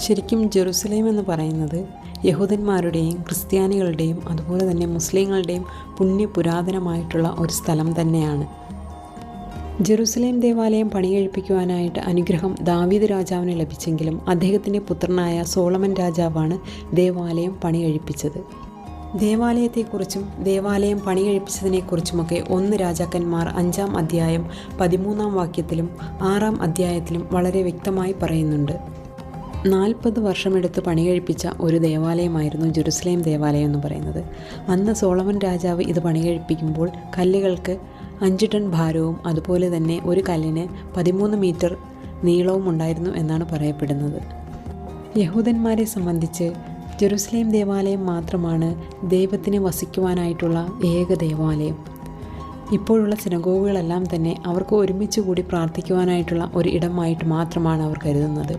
ശരിക്കും ജെറുസലേം എന്ന് പറയുന്നത് യഹൂദന്മാരുടെയും ക്രിസ്ത്യാനികളുടെയും അതുപോലെ തന്നെ മുസ്ലിങ്ങളുടെയും പുണ്യ പുരാതനമായിട്ടുള്ള ഒരു സ്ഥലം തന്നെയാണ്. ജെറുസലേം ദേവാലയം പണികഴിപ്പിക്കുവാനായിട്ട് അനുഗ്രഹം ദാവീദ് രാജാവിന് ലഭിച്ചെങ്കിലും അദ്ദേഹത്തിന്റെ പുത്രനായ സോളമൻ രാജാവാണ് ദേവാലയം പണികഴിപ്പിച്ചത്. ദേവാലയത്തെക്കുറിച്ചും ദേവാലയം പണികഴിപ്പിച്ചതിനെക്കുറിച്ചുമൊക്കെ ഒന്ന് രാജാക്കന്മാർ അഞ്ചാം അധ്യായം പതിമൂന്നാം വാക്യത്തിലും ആറാം അധ്യായത്തിലും വളരെ വ്യക്തമായി പറയുന്നുണ്ട്. നാൽപ്പത് വർഷമെടുത്ത് പണികഴിപ്പിച്ച ഒരു ദേവാലയമായിരുന്നു ജെറുസലേം ദേവാലയം എന്ന് പറയുന്നത്. അന്ന് സോളമൻ രാജാവ് ഇത് പണികഴിപ്പിക്കുമ്പോൾ കല്ലുകൾക്ക് അഞ്ച് ടൺ ഭാരവും അതുപോലെ തന്നെ ഒരു കല്ലിന് പതിമൂന്ന് മീറ്റർ നീളവും ഉണ്ടായിരുന്നു എന്നാണ് പറയപ്പെടുന്നത്. യഹൂദന്മാരെ സംബന്ധിച്ച് ജെറുസലേം ദേവാലയം മാത്രമാണ് ദൈവത്തിന് വസിക്കുവാനായിട്ടുള്ള ഏക ദേവാലയം. ഇപ്പോഴുള്ള സിനഗോഗുകളെല്ലാം തന്നെ അവർക്ക് ഒരുമിച്ച് കൂടി പ്രാർത്ഥിക്കുവാനായിട്ടുള്ള ഒരു ഇടമായിട്ട് മാത്രമാണ് അവർ കരുതുന്നത്.